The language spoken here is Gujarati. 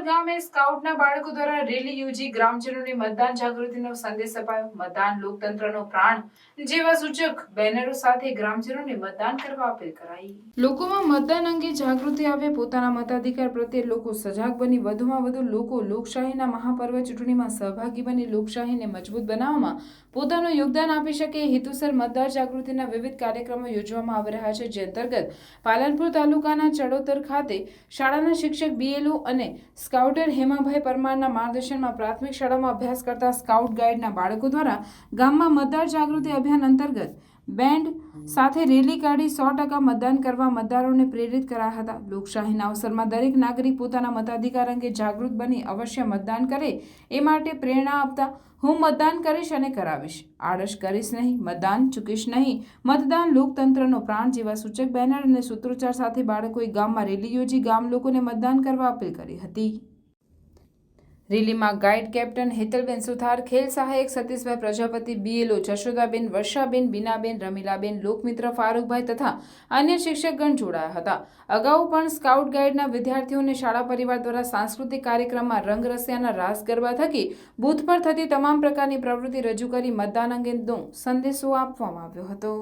હિતોસર ગામે સ્કાઉટના બાળકો દ્વારા રેલી યોજી ગ્રામજનોને મતદાન જાગૃતિનો સંદેશ અપાયો. મતદાન લોકતંત્રનો પ્રાણ જેવા સૂચક બેનરો સાથે ગ્રામજનોને મતદાન કરવા અપીલ કરાઈ. લોકોમાં મતદાન અંગે જાગૃતિ આવે, પોતાના મતાધિકાર પ્રત્યે લોકો સજાગ બની, વધુમાં વધુ લોકો લોકશાહીના મહાપર્વ ચૂંટણીમાં સહભાગી બની, લોકશાહીને મજબૂત બનાવવામાં પોતાનું યોગદાન આપી શકે. હેતુસર મતદાર જાગૃતિના વિવિધ કાર્યક્રમો યોજવામાં આવી રહ્યા છે, જે અંતર્ગત પાલનપુર તાલુકાના ચડોતર ખાતે શાળાના શિક્ષક બીએલઓ અને સ્કાઉટર હેમાભાઈ પરમારના માર્ગદર્શનમાં પ્રાથમિક શાળામાં અભ્યાસ કરતા સ્કાઉટ ગાઈડના બાળકો દ્વારા ગામમાં મતદાર જાગૃતિ અભિયાન અંતર્ગત બેન્ડ સાથે રેલી કાઢી સો ટકા મતદાન કરવા મતદારોને પ્રેરિત કર્યા હતા. લોકશાહીના અવસરમાં દરેક નાગરિક પોતાના મતાધિકાર અંગે જાગૃત બની અવશ્ય મતદાન કરે એ માટે પ્રેરણા આપતા હું મતદાન કરીશ અને કરાવીશ. આળસ કરીશ નહીં, મતદાન ચૂકીશ નહીં. મતદાન લોકતંત્રનો પ્રાણ જેવા સૂચક બેનર અને સૂત્રોચ્ચાર સાથે બાળકોએ ગામમાં રેલી યોજી ગામ લોકોને મતદાન કરવા અપીલ કરી હતી. રેલીમાં ગાઈડ કેપ્ટન હેતલબેન સુથાર, ખેલ સહાયક સતીશભાઈ પ્રજાપતિ, બીએલઓ જશોદાબેન, વર્ષાબેન, બીનાબેન, રમીલાબેન, લોકમિત્ર ફારૂકભાઈ તથા અન્ય શિક્ષકગણ જોડાયા હતા. અગાઉ પણ સ્કાઉટ ગાઈડના વિદ્યાર્થીઓને શાળા પરિવાર દ્વારા સાંસ્કૃતિક કાર્યક્રમમાં રંગરસિયાના રાસ ગરબા થકી બૂથ પર થતી તમામ પ્રકારની પ્રવૃત્તિ રજૂ કરી મતદાન અંગેનો સંદેશો આપવામાં આવ્યો હતો.